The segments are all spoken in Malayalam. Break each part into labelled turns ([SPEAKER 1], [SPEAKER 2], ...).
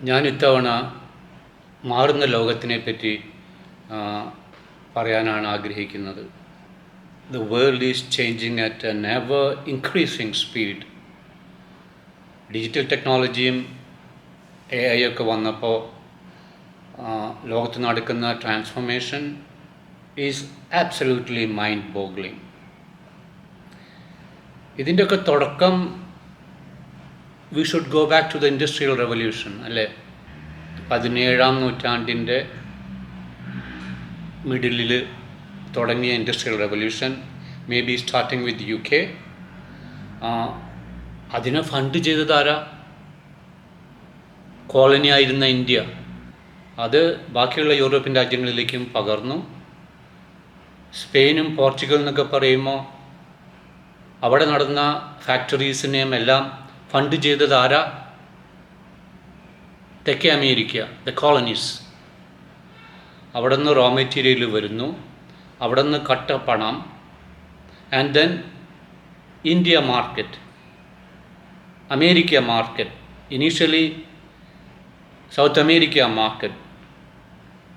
[SPEAKER 1] ഞാൻ ഇത്തവണ മാറുന്ന ലോകത്തിനെ പറ്റി പറയാനാണ് ആഗ്രഹിക്കുന്നത്. The world is changing at a never increasing speed digital ടെക്നോളജിയും എ ഐ ഒക്കെ വന്നപ്പോൾ ലോകത്ത് നടക്കുന്ന transformation is absolutely mind boggling ഇതിന്റെയൊക്കെ തുടക്കം we should go back to the industrial revolution അല്ലേ? പതിനേഴാം നൂറ്റാണ്ടിന്റെ മിഡിലിൽ തുടങ്ങിയ industrial revolution maybe starting with U K അതിനെ ഫണ്ട് ചെയ്തത് ആരാ? കോളനി ആയിരുന്ന ഇന്ത്യ. അത് ബാക്കിയുള്ള യൂറോപ്യൻ രാജ്യങ്ങളിലേക്കും പകർന്നു. സ്പെയിനും പോർച്ചുഗൽ എന്നൊക്കെ പറയുമ്പോൾ അവിടെ നടന്ന ഫാക്ടറീസിനെയും എല്ലാം ഫണ്ട് ചെയ്തത് ആരാ? തെക്കേ അമേരിക്ക ദ കോളനീസ് അവിടെ നിന്ന് റോ മെറ്റീരിയൽ വരുന്നു. അവിടെ നിന്ന് കട്ട പണം. And then India market America market initially South America market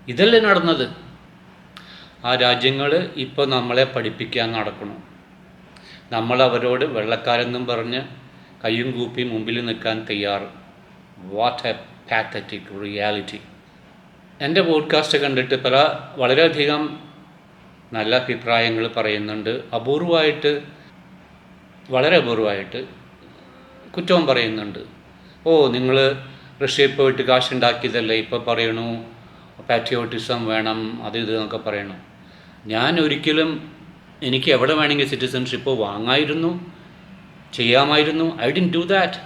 [SPEAKER 1] ഇതല്ലേ നടന്നത്? ആ രാജ്യങ്ങൾ ഇപ്പോൾ നമ്മളെ പഠിപ്പിക്കാൻ നടക്കണം നമ്മളവരോട് വെള്ളക്കാരെന്നും പറഞ്ഞ് കയ്യും കൂപ്പി മുമ്പിൽ നിൽക്കാൻ തയ്യാർ. വാട്ട് എ പാത്തറ്റിക് റിയാലിറ്റി എന്റെ പോഡ്കാസ്റ്റ് കണ്ടിട്ട് പല വളരെയധികം നല്ല അഭിപ്രായങ്ങൾ പറയുന്നുണ്ട്. അപൂർവമായിട്ട് വളരെ അപൂർവമായിട്ട് കുറ്റവും പറയുന്നുണ്ട്. ഓ നിങ്ങൾ റഷ്യയിൽ പോയിട്ട് കാശുണ്ടാക്കിയതല്ലേ ഇപ്പോൾ പറയണു? പാട്രിയോട്ടിസം വേണം അത് ഇത് എന്നൊക്കെ പറയണു. ഞാൻ ഒരിക്കലും എനിക്ക് എവിടെ വേണമെങ്കിൽ സിറ്റിസൺഷിപ്പ് വാങ്ങായിരുന്നു. ചെയ്യാമായിരുന്നു. ഐ ഡിൻ ഡു ദാറ്റ്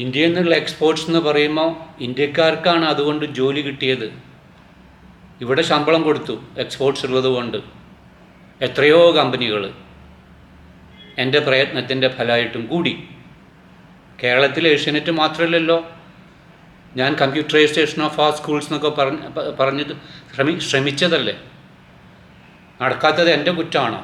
[SPEAKER 1] ഇന്ത്യയിൽ നിന്നുള്ള എക്സ്പോർട്സ് എന്ന് പറയുമ്പോൾ ഇന്ത്യക്കാർക്കാണ് അതുകൊണ്ട് ജോലി കിട്ടിയത്. ഇവിടെ ശമ്പളം കൊടുത്തു എക്സ്പോർട്സ് ഉള്ളത് കൊണ്ട്. എത്രയോ കമ്പനികൾ എന്റെ പ്രയത്നത്തിന്റെ ഫലമായിട്ടും കൂടി. കേരളത്തിലെ ഏഷ്യനെറ്റ് മാത്രമല്ലല്ലോ. ഞാൻ കമ്പ്യൂട്ടറൈസേഷൻ ഓഫ് ആ സ്കൂൾസ് എന്നൊക്കെ പറഞ്ഞ് പറഞ്ഞത് ശ്രമി ശ്രമിച്ചതല്ലേ? നടക്കാത്തത് എന്റെ കുറ്റമാണോ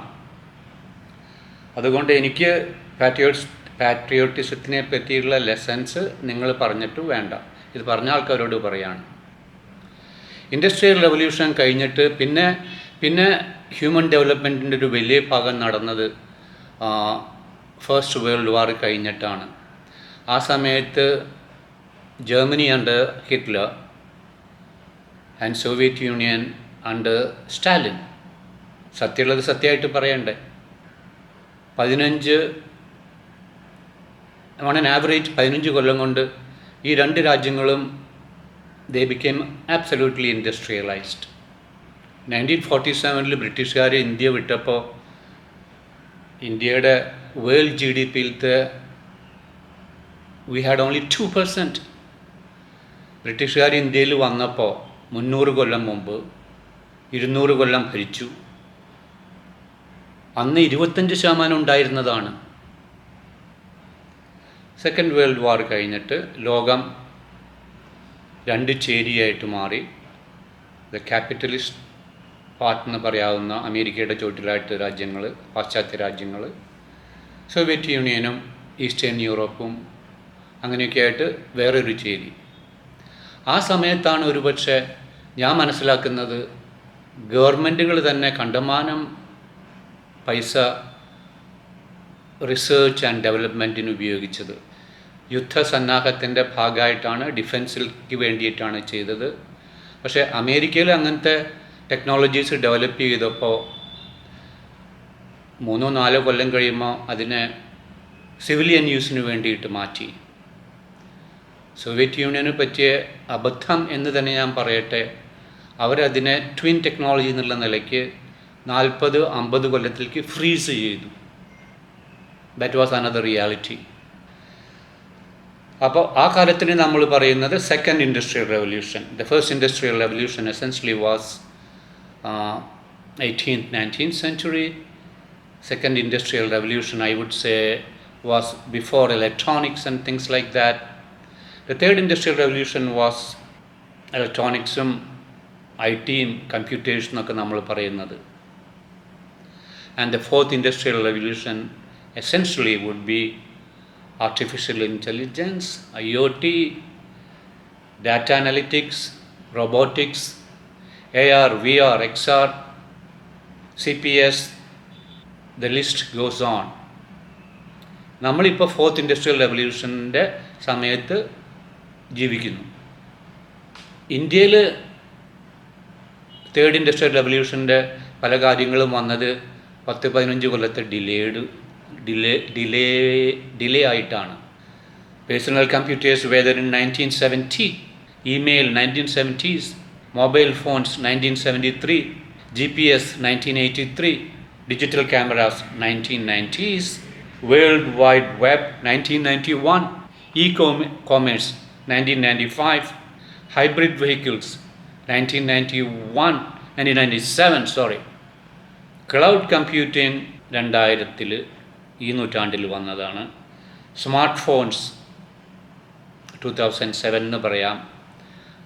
[SPEAKER 1] അതുകൊണ്ട് എനിക്ക് പാട്രിയോട്സ് പാട്രിയോട്ടിസത്തിനെ പറ്റിയുള്ള ലെസൺസ് നിങ്ങൾ പറഞ്ഞിട്ട് വേണ്ട. ഇത് പറഞ്ഞ ആൾക്കാരോട് പറയാണ്. ഇൻഡസ്ട്രിയൽ റെവല്യൂഷൻ കഴിഞ്ഞിട്ട് പിന്നെ പിന്നെ ഹ്യൂമൻ ഡെവലപ്മെന്റിന്റെ ഒരു വലിയ ഭാഗം നടന്നത് ഫസ്റ്റ് വേൾഡ് വാർ കഴിഞ്ഞിട്ടാണ്. ആ സമയത്ത് Germany under Hitler and Soviet Union under Stalin സത്യമുള്ളത് സത്യമായിട്ട് പറയണ്ടേ? പതിനഞ്ച് ഓൺ ആൻ ആവറേജ് പതിനഞ്ച് കൊല്ലം കൊണ്ട് ഈ രണ്ട് രാജ്യങ്ങളും they became absolutely industrialised nineteen forty സെവനിൽ ബ്രിട്ടീഷുകാർ ഇന്ത്യ വിട്ടപ്പോൾ ഇന്ത്യയുടെ world G D പിയിലത്തെ we had only two percent ബ്രിട്ടീഷുകാർ ഇന്ത്യയിൽ വന്നപ്പോൾ മുന്നൂറ് കൊല്ലം മുമ്പ് ഇരുന്നൂറ് കൊല്ലം ഭരിച്ചു. അന്ന് ഇരുപത്തഞ്ച് ശതമാനം ഉണ്ടായിരുന്നതാണ്. സെക്കൻഡ് വേൾഡ് വാർ കഴിഞ്ഞിട്ട് ലോകം രണ്ട് ചേരിയായിട്ട് മാറി. ദ ക്യാപിറ്റലിസ്റ്റ് പാർട്ട് എന്ന് പറയാവുന്ന അമേരിക്കയുടെ ചോട്ടിലായിട്ട് രാജ്യങ്ങൾ പാശ്ചാത്യ രാജ്യങ്ങൾ സോവിയറ്റ് യൂണിയനും ഈസ്റ്റേൺ യൂറോപ്പും അങ്ങനെയൊക്കെ ആയിട്ട് വേറൊരു ചേരി. ആ സമയത്താണ് ഒരുപക്ഷെ ഞാൻ മനസ്സിലാക്കുന്നത് ഗവൺമെന്റുകൾ തന്നെ കണ്ടമാനം പൈസ റിസർച്ച് ആൻഡ് ഡെവലപ്മെന്റിന് ഉപയോഗിച്ചത്. യുദ്ധസന്നാഹത്തിന്റെ ഭാഗമായിട്ടാണ് ഡിഫൻസിൽക്ക് വേണ്ടിയിട്ടാണ് ചെയ്തത്. പക്ഷേ അമേരിക്കയിൽ അങ്ങനത്തെ ടെക്നോളജീസ് ഡെവലപ്പ് ചെയ്തപ്പോൾ മൂന്നോ നാലോ കൊല്ലം കഴിയുമ്പോൾ അതിനെ സിവിലിയൻ യൂസിന് വേണ്ടിയിട്ട് മാറ്റി. സോവിയറ്റ് യൂണിയന് പറ്റിയ അബദ്ധം എന്ന് തന്നെ ഞാൻ പറയട്ടെ അവരതിനെ ട്വിൻ ടെക്നോളജി എന്നുള്ള നിലയ്ക്ക് നാൽപ്പത് അമ്പത് കൊല്ലത്തിലേക്ക് ഫ്രീസ് ചെയ്തു. ദാറ്റ് വാസ് അനദർ റിയാലിറ്റി അപ്പോൾ ആ കാലത്തിന് നമ്മൾ പറയുന്നത് second industrial revolution the first industrial revolution essentially was eighteenth nineteenth century second industrial revolution I would say was before electronics and things like that the third industrial revolution was ഇലക്ട്രോണിക്സും I ടിയും കമ്പ്യൂട്ടേഴ്സും നമ്മൾ പറയുന്നത്. And the fourth industrial revolution essentially would be artificial intelligence, IoT, data analytics, robotics, AR, VR, XR, CPS, the list goes on. നമ്മളിപ്പോൾ ഫോർത്ത് ഇൻഡസ്ട്രിയൽ റെവല്യൂഷന്റെ സമയത്ത് ജീവിക്കുന്നു ഇന്ത്യയിൽ തേർഡ് ഇൻഡസ്ട്രിയൽ റെവല്യൂഷന്റെ പല കാര്യങ്ങളും വന്നത് പത്ത് പതിനഞ്ച് കൊല്ലത്തെ ഡിലേഡ് ഡിലേ ഡിലേ ഡിലേ ആയിട്ടാണ്. Personal computers whether in nineteen seventy email nineteen seventies mobile phones nineteen seventy three G P S nineteen eighty three digital cameras nineteen nineties world wide web nineteen ninety one e commerce nineteen ninety five hybrid vehicles nineteen ninety one nineteen ninety seven sorry cloud computing രണ്ടായിരത്തിൽ ഈ നൂറ്റാണ്ടിൽ വന്നതാണ്. Smart phones two thousand seven എന്ന് പറയാം.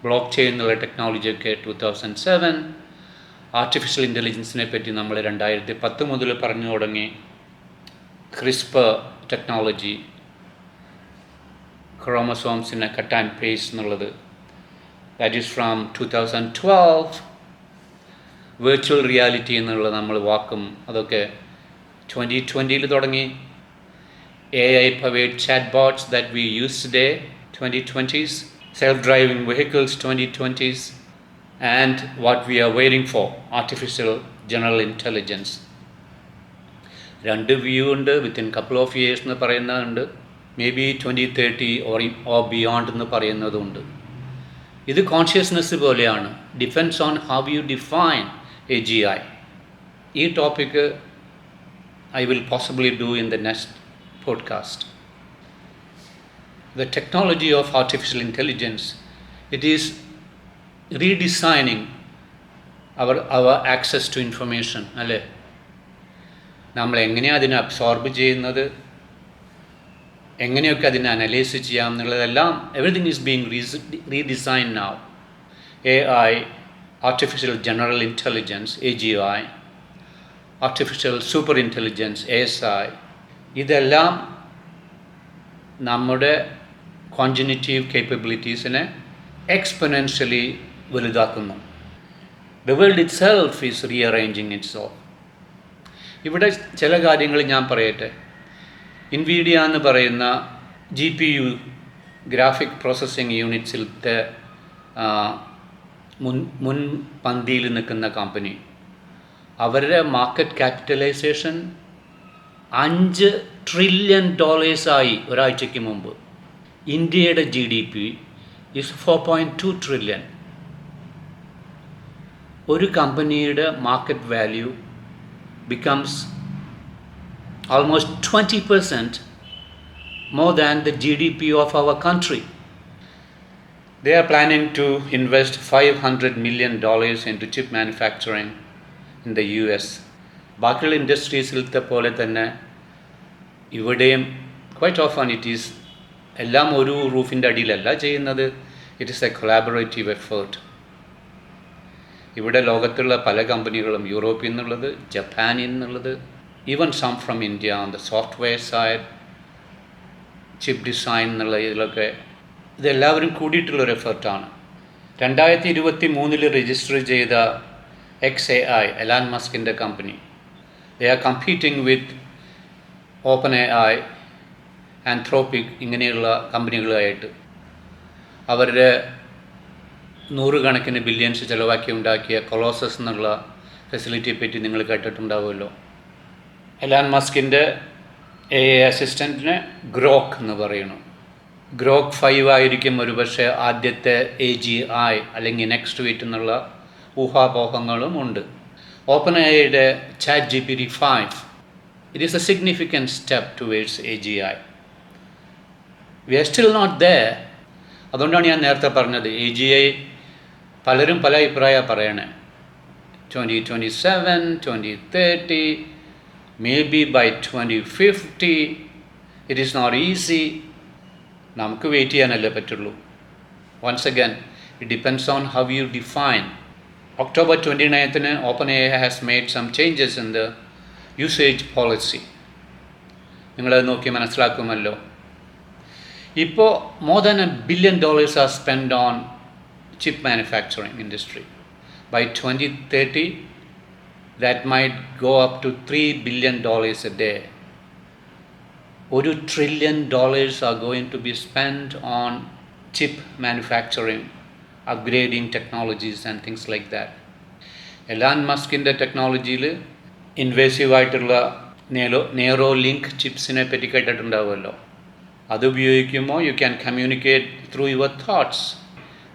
[SPEAKER 1] ബ്ലോക്ക് ചെയിൻ എന്നുള്ള ടെക്നോളജിയൊക്കെ ടു തൗസൻഡ് സെവൻ ആർട്ടിഫിഷ്യൽ ഇന്റലിജൻസിനെ പറ്റി നമ്മൾ രണ്ടായിരത്തി പത്ത് മുതൽ പറഞ്ഞു തുടങ്ങി. ക്രിസ്പ് ടെക്നോളജി ക്രോമസോംസിനെ കട്ട് ആൻഡ് പേസ് എന്നുള്ളത്. That is from two thousand twelve virtual reality എന്നുള്ള നമ്മൾ വാക്കും അതൊക്കെ ട്വന്റി ട്വന്റിയിൽ തുടങ്ങി. A I powered chat bots that we use the twenty twenties self driving vehicles twenty twenties and what we are waiting for artificial general intelligence രണ്ട് വ്യൂ ഉണ്ട് വിത്തിൻ കപ്പിൾ ഓഫ് ഇയേഴ്സ് എന്ന് പറയുന്നതുണ്ട്. Maybe twenty thirty or or beyond എന്ന് പറയുന്നതുണ്ട്. ഇത് കോൺഷ്യസ്നെസ് പോലെയാണ്. Depends on how you define A G I ഈ topic I will possibly do in the next podcast the technology of artificial intelligence it is redesigning our our access to information അല്ലേ? നമ്മൾ എങ്ങനെയാണ് അതിനെ അബ്സോർബ് ചെയ്യുന്നത്? എങ്ങനെയൊക്കെ അതിനെ അനലൈസ് ചെയ്യാം എന്നുള്ളതെല്ലാം everything is being redesign now A I artificial general intelligence A G I artificial super intelligence A S I ഇതെല്ലാം നമ്മുടെ കോൺജനിറ്റീവ് കേപ്പബിലിറ്റീസിനെ exponentially വലുതാക്കുന്നു. The world itself is rearranging its of ഇവിടെ ചില കാര്യങ്ങൾ ഞാൻ പറയട്ടെ. ഇൻവീഡിയ എന്ന് പറയുന്ന G P U graphic processing യൂണിറ്റ്സിലത്തെ മുൻ മുൻപന്തിയിൽ നിൽക്കുന്ന കമ്പനി അവരുടെ മാർക്കറ്റ് ക്യാപിറ്റലൈസേഷൻ അഞ്ച് ട്രില്യൺ ഡോളേഴ്സായി ഒരാഴ്ചയ്ക്ക് മുമ്പ് ഇന്ത്യയുടെ G D P is four point two trillion ഒരു കമ്പനിയുടെ market value becomes almost 20% more than the GDP of our country. They are planning to invest $500 million into chip manufacturing in U S ബാക്കിയുള്ള ഇൻഡസ്ട്രീസിലത്തെ പോലെ തന്നെ ഇവിടെയും ക്വൈറ്റ് ഓഫൺ ഇറ്റ് ഈസ് എല്ലാം ഒരു റൂഫിന്റെ അടിയിലല്ല ചെയ്യുന്നത്. It is a collaborative effort ഇവിടെ ലോകത്തുള്ള പല കമ്പനികളും യൂറോപ്പിൽ നിന്നുള്ളത് ജപ്പാനിൽ നിന്നുള്ളത് even some from India on the software side chip design എന്നുള്ള ഇതിലൊക്കെ ഇതെല്ലാവരും കൂടിയിട്ടുള്ളൊരു എഫേർട്ടാണ് രണ്ടായിരത്തി ഇരുപത്തി മൂന്നിൽ രജിസ്റ്റർ ചെയ്ത എക്സ് Elon Musk in മസ്കിന്റെ company they are competing with open Anthropic ഇങ്ങനെയുള്ള കമ്പനികളുമായിട്ട് അവരുടെ നൂറുകണക്കിന് ബില്യൺസ് ചിലവാക്കി ഉണ്ടാക്കിയ കൊളോസസ് എന്നുള്ള ഫെസിലിറ്റിയെ പറ്റി നിങ്ങൾ കേട്ടിട്ടുണ്ടാവുമല്ലോ. എലാൻ മസ്കിന്റെ എ എ അസിസ്റ്റന്റിനെ ഗ്രോക്ക് എന്ന് പറയുന്നു. ഗ്രോക്ക് ഫൈവ് ആയിരിക്കും ഒരുപക്ഷെ ആദ്യത്തെ എ ജി ഐ അല്ലെങ്കിൽ നെക്സ്റ്റ് വീറ്റ് എന്നുള്ള ഊഹാപോഹങ്ങളും ഉണ്ട്. ഓപ്പൺ ഐയുടെ chat G P T five. It is a significant step towards A G I we are still not the അതുകൊണ്ടാണ് ഞാൻ നേരത്തെ പറഞ്ഞത് എ ജി ഐ പലരും പല അഭിപ്രായ പറയണേ. Twenty twenty seven twenty thirty maybe by twenty fifty it is not easy നമുക്ക് വെയിറ്റ് ചെയ്യാനല്ലേ പറ്റുള്ളൂ. Once again it depends on how you define നയൻത്തിന് open A has made some changes in the usage policy നിങ്ങളത് നോക്കി മനസ്സിലാക്കുമല്ലോ. ഇപ്പോൾ more than a billion dollars are spend on chip manufacturing industry by twenty thirty that might go up to three billion dollars a day ഒരു trillion dollars are going to be spend on chip manufacturing upgrading technologies and things like that Elon മസ്കിന്റെ ടെക്നോളജിയിൽ ഇൻവേസീവായിട്ടുള്ള നേരോ നേറോ ലിങ്ക് ചിപ്സിനെ പറ്റി കേട്ടിട്ടുണ്ടാവുമല്ലോ. അത് ഉപയോഗിക്കുമ്പോൾ you can communicate through your thoughts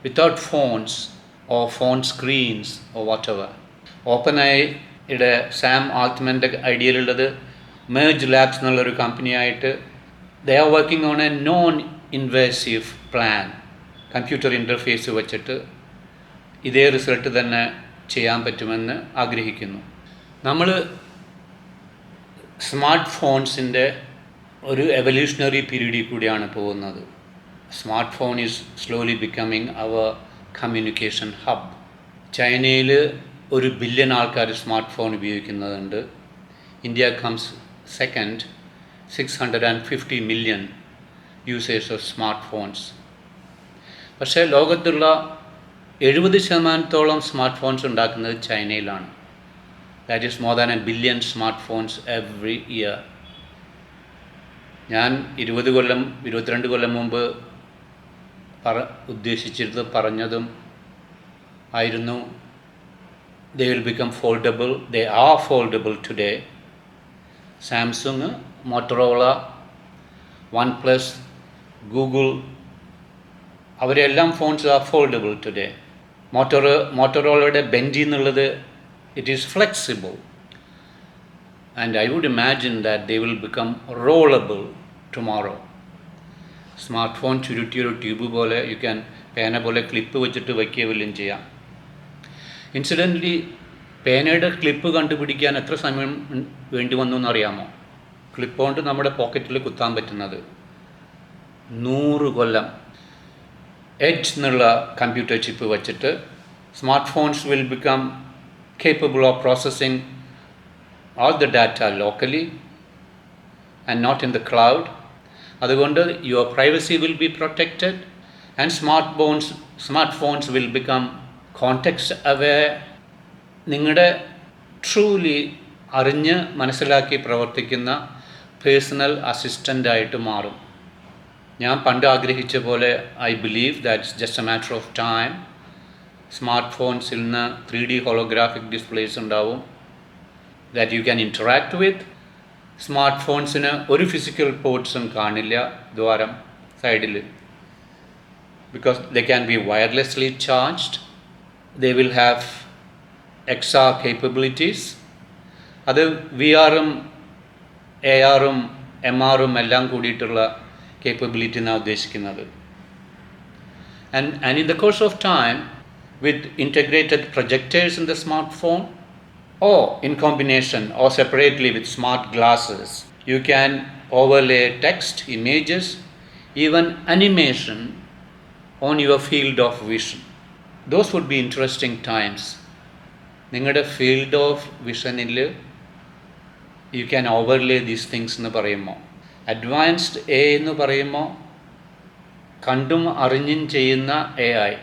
[SPEAKER 1] without phones or phone screens or whatever ഓപ്പണായിയുടെ Sam ആൾട്ട്മെന്റെ ഐഡിയയിലുള്ളത് മേജ് ലാബ്സ് എന്നുള്ളൊരു കമ്പനിയായിട്ട് they are working on a non invasive plan computer interface വച്ചിട്ട് ഇതേ റിസൾട്ട് തന്നെ ചെയ്യാൻ പറ്റുമെന്ന് ആഗ്രഹിക്കുന്നു. നമ്മൾ സ്മാർട്ട് ഫോൺസിന്റെ ഒരു എവല്യൂഷണറി പീരീഡിൽ കൂടിയാണ് പോകുന്നത്. Smart phone is slowly becoming our communication hub ചൈനയിൽ ഒരു ബില്യൺ ആൾക്കാർ സ്മാർട്ട് ഫോൺ ഉപയോഗിക്കുന്നുണ്ട് India comes second six hundred and fifty million users of smart phones പക്ഷേ ലോകത്തുള്ള എഴുപത് ശതമാനത്തോളം സ്മാർട്ട് ഫോൺസ് ഉണ്ടാക്കുന്നത് ചൈനയിലാണ്. That is more than a billion smart phones every year ഞാൻ ഇരുപത് കൊല്ലം ഇരുപത്തിരണ്ട് കൊല്ലം മുമ്പ് പറ ഉദ്ദേശിച്ചിരുന്നത് പറഞ്ഞതും ആയിരുന്നു they will become foldable they are foldable today Samsung Motorola OnePlus Google അവരെല്ലാം phones are foldable today motor മോട്ടോറോളയുടെ ബെഞ്ചി എന്നുള്ളത് it is flexible and I would imagine that they will become rollable tomorrow smart phone ചുരുട്ടിയൊരു tube പോലെ യു ക്യാൻ പേന പോലെ ക്ലിപ്പ് വെച്ചിട്ട് വയ്ക്കുക വല്ലതും ചെയ്യാം. ഇൻസിഡന്റലി പേനയുടെ ക്ലിപ്പ് കണ്ടുപിടിക്കാൻ എത്ര സമയം വേണ്ടി വന്നു എന്നറിയാമോ? ക്ലിപ്പ് കൊണ്ട് നമ്മുടെ പോക്കറ്റിൽ കുത്താൻ പറ്റുന്നത് നൂറ് കൊല്ലം. എഡ്ജ് എന്നുള്ള കമ്പ്യൂട്ടർ ചിപ്പ് വെച്ചിട്ട് smart phones will become capable of processing all the data locally and not in the cloud അതുകൊണ്ട് your privacy will be protected and smart phones smart phones will become context aware നിങ്ങളുടെ ട്രൂലി അറിഞ്ഞ് മനസ്സിലാക്കി പ്രവർത്തിക്കുന്ന പേഴ്സണൽ അസിസ്റ്റന്റായിട്ട് മാറും. ഞാൻ പണ്ട് ആഗ്രഹിച്ച പോലെ I believe that's just a matter of time. Smart ഫോൺസിൽ നിന്ന് ത്രീ ഡി ഹോളോഗ്രാഫിക് ഡിസ്പ്ലേസ് ഉണ്ടാവും that you can interact with smart ഫോൺസിന് ഒരു ഫിസിക്കൽ പോർട്സും കാണില്ല ദ്വാരം സൈഡിൽ. Because the can be wirelessly charged they will have extra capabilities അത് വി ആറും എ ആറും എം ആറും എല്ലാം കൂടിയിട്ടുള്ള കേപ്പബിലിറ്റി എന്നാണ് ഉദ്ദേശിക്കുന്നത് and and in the course of time with integrated projectors in the smartphone or in combination or separately with smart glasses. You can overlay text, images, even animation on your field of vision. Those would be interesting times. നിങ്ങളുടെ field of വിഷനിൽ you can overlay these things എന്ന് പറയുമ്പോൾ അഡ്വാൻസ്ഡ് എ എന്ന് പറയുമ്പോൾ കണ്ടും അറിഞ്ഞും ചെയ്യുന്ന എ ഐ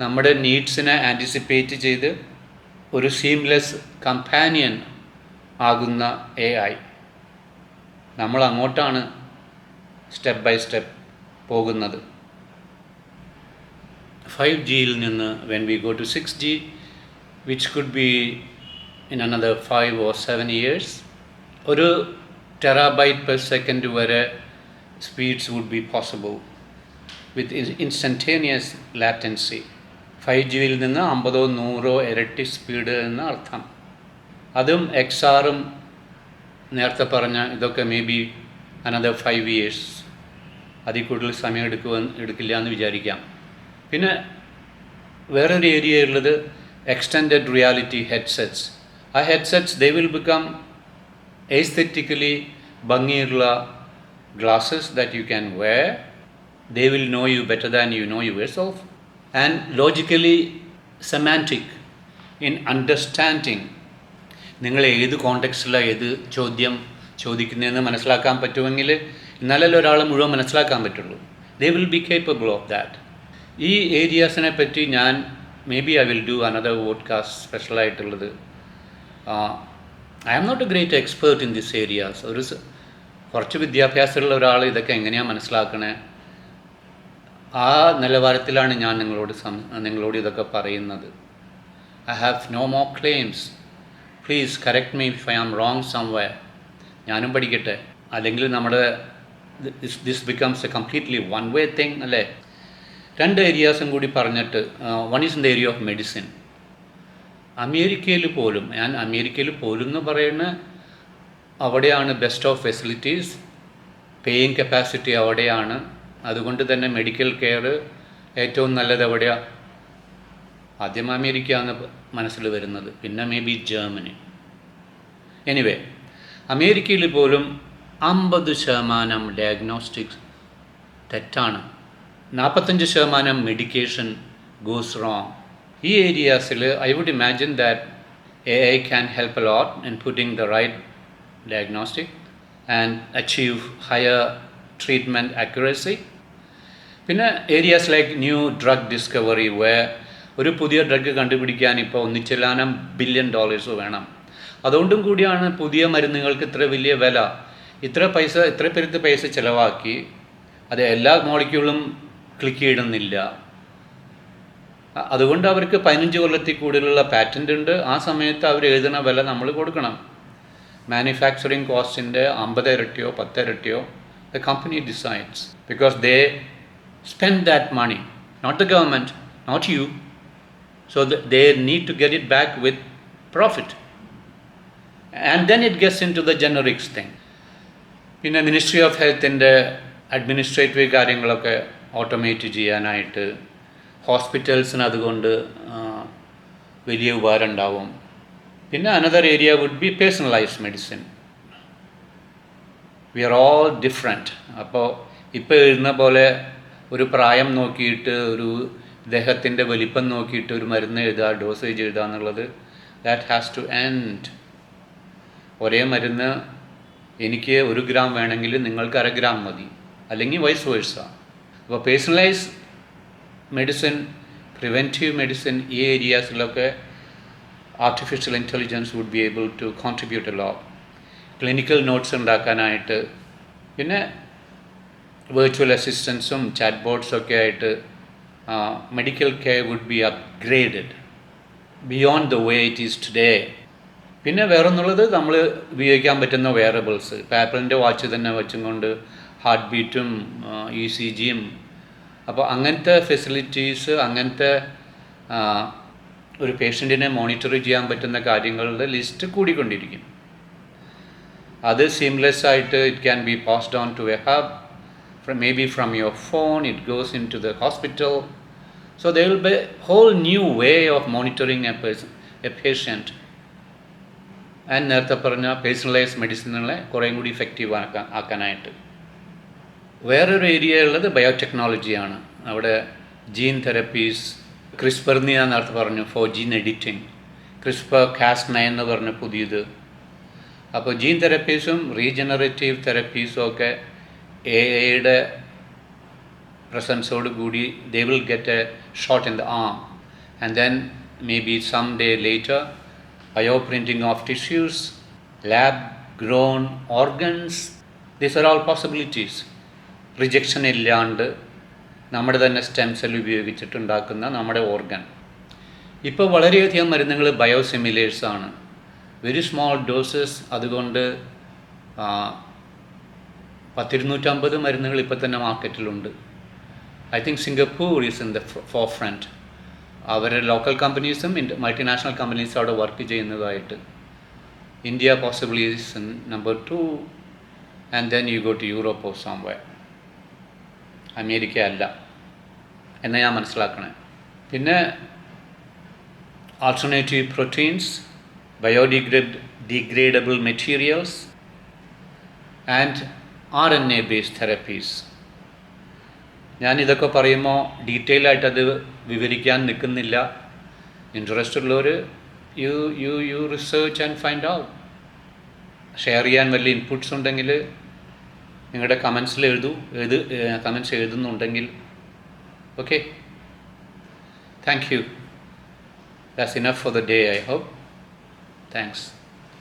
[SPEAKER 1] നമ്മുടെ നീഡ്സിനെ ആന്റിസിപ്പേറ്റ് ചെയ്ത് ഒരു സീംലെസ് കമ്പാനിയൻ ആകുന്ന എ ഐ നമ്മൾ അങ്ങോട്ടാണ് സ്റ്റെപ്പ് ബൈ സ്റ്റെപ്പ് പോകുന്നത്. ഫൈവ് ജിയിൽ നിന്ന് when we go to six G which could be in another five or seven years ഒരു ടെറാബൈറ്റ് per second വരെ speeds would be possible with instantaneous latency. Five ജിയിൽ നിന്ന് അമ്പതോ നൂറോ ഇരട്ടി സ്പീഡ് എന്ന അർത്ഥം. അതും എക്സ് ആറും നേരത്തെ പറഞ്ഞ ഇതൊക്കെ may be another five years അതിൽ കൂടുതൽ സമയം എടുക്കുവാൻ എടുക്കില്ല എന്ന് വിചാരിക്കാം. പിന്നെ വേറൊരു ഏരിയ ഉള്ളത് എക്സ്റ്റെൻഡഡ് റിയാലിറ്റി ഹെഡ്സെറ്റ്സ് ആ headsets they will become aesthetically bangirla glasses that you can wear. they will know you better than you know yourself. And logically semantic in understanding. നിങ്ങൾ ഏത് കോണ്ടെക്സ്റ്റിലാണ് ഏത് ചോദ്യം ചോദിക്കുന്നതെന്ന് മനസ്സിലാക്കാൻ പറ്റുമെങ്കിൽ എന്നാലല്ലേ ഒരാൾ മുഴുവൻ മനസ്സിലാക്കാൻ പറ്റുള്ളൂ. They will be capable of that ഈ ഏരിയാസിനെ പറ്റി ഞാൻ may be I will do another vodcast സ്പെഷ്യലായിട്ടുള്ളത് I am not a great expert in this areas ഒരു സ- കുറച്ച് വിദ്യാഭ്യാസമുള്ള ഒരാൾ ഇതൊക്കെ എങ്ങനെയാണ് മനസ്സിലാക്കണേ? ആ നിലവാരത്തിലാണ് ഞാൻ നിങ്ങളോട് സം നിങ്ങളോട് ഇതൊക്കെ പറയുന്നത്. I have no more claims please correct me if I am wrong somewhere ഞാനും പഠിക്കട്ടെ. അല്ലെങ്കിൽ നമ്മുടെ this becomes a completely one way thing അല്ലേ? രണ്ട് ഏരിയാസും കൂടി പറഞ്ഞിട്ട് one is in the area of medicine അമേരിക്കയിൽ പോലും ഞാൻ അമേരിക്കയിൽ പോലും എന്ന് പറയുന്ന അവിടെയാണ് best of facilities paying capacity അവിടെയാണ്. അതുകൊണ്ട് തന്നെ മെഡിക്കൽ കെയർ ഏറ്റവും നല്ലത് എവിടെയാണ് ആദ്യം എന്ന് മനസ്സിൽ വരുന്നത് പിന്നെ മേ ബി ജർമ്മനി എനിവേ അമേരിക്കയിൽ പോലും അമ്പത് ശതമാനം ഡയഗ്നോസ്റ്റിക്സ് തെറ്റാണ്. നാൽപ്പത്തഞ്ച് ശതമാനം മെഡിക്കേഷൻ ഗോസ് റോങ് ഈ ഏരിയാസിൽ I would imagine that A I can help a lot in putting the right diagnostic and achieve higher treatment accuracy പിന്നെ areas like new drug discovery way ഒരു പുതിയ ഡ്രഗ് കണ്ടുപിടിക്കാൻ ഇപ്പോൾ ഒന്നിച്ചെല്ലാനും ബില്യൺ ഡോളേഴ്സ് വേണം. അതുകൊണ്ടും കൂടിയാണ് പുതിയ മരുന്നുകൾക്ക് ഇത്ര വലിയ വില. ഇത്ര പൈസ ഇത്ര പെരുത്ത് പൈസ ചിലവാക്കി അത് എല്ലാ മോളിക്യൂളും ക്ലിക്ക് ചെയ്യണമെന്നില്ല അ- അതുകൊണ്ട് അവർക്ക് പതിനഞ്ച് കൊല്ലത്തിൽ കൂടുതലുള്ള പാറ്റന്റ് ഉണ്ട്. ആ സമയത്ത് അവർ എഴുതുന്ന വില നമ്മൾ കൊടുക്കണം. മാനുഫാക്ചറിങ് കോസ്റ്റിന്റെ അമ്പത് ഇരട്ടിയോ പത്ത് ഇരട്ടിയോ the company decides because they spend that money not the government not you so they need to get it back with profit and then it gets into the generics thing പിന്നെ മിനിസ്ട്രി ഓഫ് ഹെൽത്തിന്റെ അഡ്മിനിസ്ട്രേറ്റീവ് കാര്യങ്ങളൊക്കെ ഓട്ടോമേറ്റ് ചെയ്യാനായിട്ട് ഹോസ്പിറ്റൽസിന് അതുകൊണ്ട് വലിയ ഉപകാരം ഉണ്ടാവും. പിന്നെ another area would be personalised medicine we are all different അപ്പോൾ ഇപ്പോൾ എഴുതുന്ന പോലെ ഒരു പ്രായം നോക്കിയിട്ട് ഒരു ദേഹത്തിന്റെ വലിപ്പം നോക്കിയിട്ട് ഒരു മരുന്ന് എഴുതുക ഡോസേജ് എഴുതുക എന്നുള്ളത് ദാറ്റ് ഹാസ് ടു എൻഡ് ഒരേ മരുന്ന് എനിക്ക് ഒരു ഗ്രാം വേണമെങ്കിൽ നിങ്ങൾക്ക് അര ഗ്രാം മതി. അല്ലെങ്കിൽ വൈസ് വേഴ്സ അപ്പോൾ പേഴ്സണലൈസ് മെഡിസിൻ പ്രിവെന്റീവ് മെഡിസിൻ ഈ ഏരിയാസിലൊക്കെ artificial intelligence would be able to contribute low clinical notes ഉണ്ടാക്കാനായിട്ട് പിന്നെ വെർച്വൽ അസിസ്റ്റൻസും ചാറ്റ് ബോർഡ്സൊക്കെ ആയിട്ട് medical care would be upgraded beyond the way it is today പിന്നെ വേറൊന്നുള്ളത് നമ്മൾ ഉപയോഗിക്കാൻ പറ്റുന്ന വെയറബിൾസ് ഇപ്പോൾ ആപ്പിളിന്റെ വാച്ച് തന്നെ വെച്ചും കൊണ്ട് ഹാർട്ട് ബീറ്റും ഇ സി ജിയും അപ്പോൾ അങ്ങനത്തെ ഫെസിലിറ്റീസ് അങ്ങനത്തെ ഒരു പേഷ്യന്റിനെ മോണിറ്റർ ചെയ്യാൻ പറ്റുന്ന കാര്യങ്ങളുടെ ലിസ്റ്റ് കൂടിക്കൊണ്ടിരിക്കും. അത് സീംലെസ് ആയിട്ട് it can be passed on to a hub from may be from your phone it goes into the hospital so the will be whole new way of monitoring a person a patient and നേരത്തെ പറഞ്ഞ പേഴ്സണലൈസ് മെഡിസിനുകളെ കുറേയും കൂടി ഇഫക്റ്റീവ് ആക്കാൻ ആക്കാനായിട്ട്. വേറൊരു ഏരിയ ഉള്ളത് ബയോടെക്നോളജിയാണ്. അവിടെ ജീൻ തെറപ്പീസ് ക്രിസ്പർ ഞാൻ നേരത്തെ പറഞ്ഞു for gene editing CRISPR Cas nine എന്ന് പറഞ്ഞ പുതിയത്. അപ്പോൾ ജീൻ തെറപ്പീസും റീജനറേറ്റീവ് തെറപ്പീസും ഒക്കെ എ ഐയുടെ പ്രസൻസോട് കൂടി they will get a shot in the arm and then may be some day later bioprinting of tissues lab grown organs these are all possibilities. Rejection ഇല്ലാണ്ട് നമ്മുടെ തന്നെ സ്റ്റെം സെൽ ഉപയോഗിച്ചിട്ടുണ്ടാക്കുന്ന നമ്മുടെ ഓർഗൻ ഇപ്പോൾ വളരെയധികം മരുന്നുകൾ ബയോസിമിലേഴ്സ് ആണ്. വെരി സ്മോൾ ഡോസസ് അതുകൊണ്ട് പത്തിരുന്നൂറ്റമ്പത് മരുന്നുകൾ ഇപ്പോൾ തന്നെ മാർക്കറ്റിലുണ്ട് I think Singapore is in the forefront അവരുടെ ലോക്കൽ കമ്പനീസും മൾട്ടിനാഷണൽ കമ്പനീസും അവിടെ വർക്ക് ചെയ്യുന്നതായിട്ട്. India possible is number two and then you go to Europe or somewhere America അല്ല എന്ന് ഞാൻ മനസ്സിലാക്കണേ. പിന്നെ alternative proteins biodegrade degradable materials and R N A based therapies ഞാൻ ഇതൊക്കെ പറയുമ്പോൾ ഡീറ്റെയിൽ ആയിട്ട് അത് വിവരിക്കാൻ നിൽക്കുന്നില്ല. ഇൻട്രസ്റ്റ് ഉള്ളവർ you you you research and find out share ചെയ്യാൻ വലിയ ഇൻപുട്സ് ഉണ്ടെങ്കിൽ നിങ്ങളുടെ കമൻസിൽ എഴുതൂ എഴുത് comments എഴുതുന്നുണ്ടെങ്കിൽ. Okay thank you that's enough for the day I hope thanks